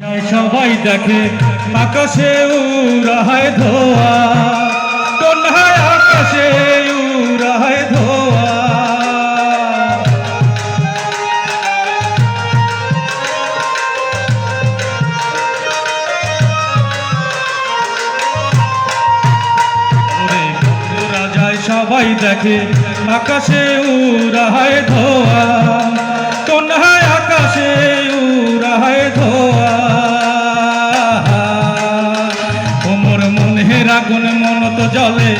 সবাই দেখে আকাশে উড়ায় ধোয়া। কন্যায় আকাশে উড়ায় ধোয়া। সবাই দেখে আকাশে উড়ায় ধোয়া। জলে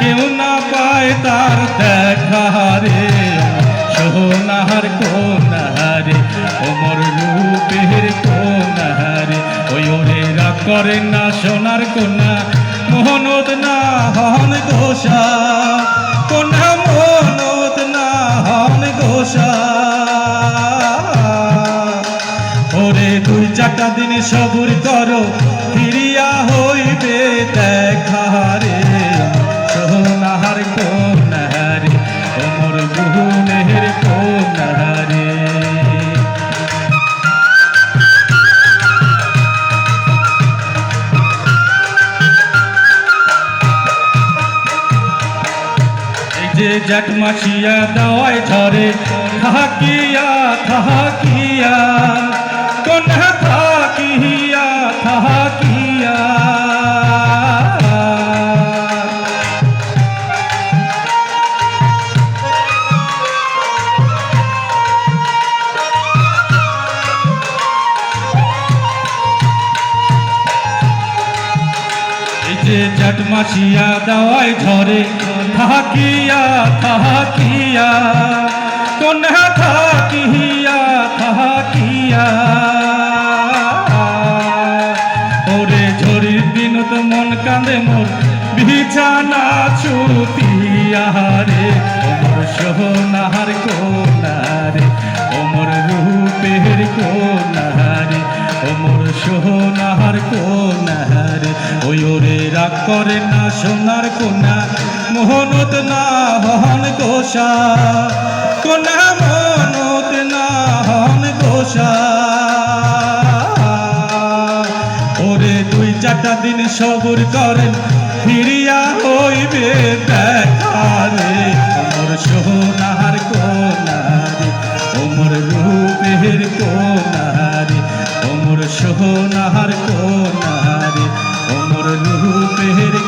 কেউ না পায় তার দেখা রে। সোনার কোনারে ওমর রূপের কোনারে ওই ওরে রাগ করে না সোনার কোনা মোহনদ না হন গোসা কোনা মোহনদ না হন গোসা ওরে দুই চারটা দিন সবুর করো, ফিরিয়া হইবে দেখা এই যে জ্যাট মাসিয়া দাওয়ায় ঝরে থাকিয়া থাকিয়া কোনহা থাকিয়া থাকিয়া এই যে দাওয়ায় ঝরে থাকিয়া থাকিয়া। কোনহা থাকিয়া থাকিয়া। ওরে ঝড়ির দিন তো মন কাঁদে মোর, বিছানা ছুটিয়া রে। ওমর সোনার কোনারে সোনার কোনারে ওই ওরে রাগ করে না সোনার কোনা মোহনত না হন গোসা কোনা মোহনত না হন গোসা। ওরে দুই চারটা দিন সবুর করেন, ফিরিয়া হইবে দেখারে সোনার কোনারে অমর রূপের কোনারে